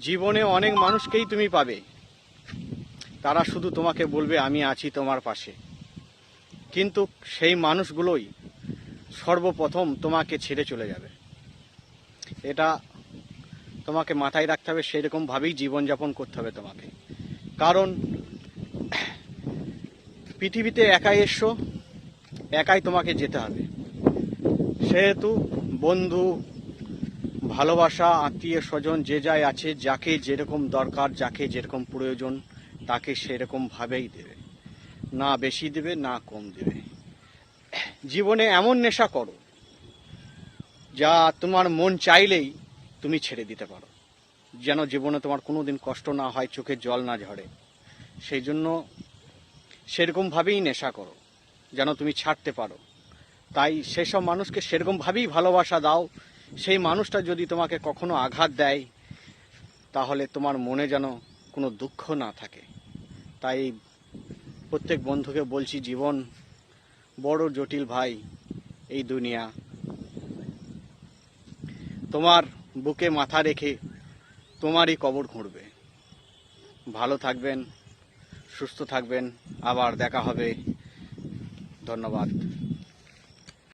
জীবনে অনেক মানুষকেই তুমি পাবে। তারা শুধু তোমাকে বলবে, আমি আছি তোমার পাশে। কিন্তু সেই মানুষগুলোই সর্বপ্রথম তোমাকে ছেড়ে চলে যাবে। এটা তোমাকে মাথায় রাখতে হবে সেরকমভাবেই জীবনযাপন করতে হবে তোমাকে। কারণ পৃথিবীতে একাই এসছো একাই তোমাকে যেতে হবে। সেহেতু বন্ধু ভালোবাসা, আত্মীয় স্বজন যে যাই আছে, যাকে যেরকম দরকার, যাকে যেরকম প্রয়োজন, তাকে সেরকম ভাবেই দেবে। না বেশি দেবে, না কম দেবে। জীবনে এমন নেশা করো, যা তোমার মন চাইলেই তুমি ছেড়ে দিতে পারো। যেন জীবনে তোমার কোনো দিন কষ্ট না হয়, চোখে জল না ঝরে। সেই জন্য সেরকমভাবেই নেশা করো, যেন তুমি ছাড়তে পারো। তাই সেসব মানুষকে সেরকমভাবেই ভালোবাসা দাও সেই মানুষটা যদি তোমাকে কখনো আঘাত দেয়, তাহলে তোমার মনে যেন কোনো দুঃখ না থাকে। তাই প্রত্যেক বন্ধুকে বলছি, জীবন বড় জটিল ভাই এই দুনিয়া। তোমার বুকে মাথা রেখে তোমারই কবর খুঁড়বে ভালো থাকবেন, সুস্থ থাকবেন। আবার দেখা হবে। ধন্যবাদ।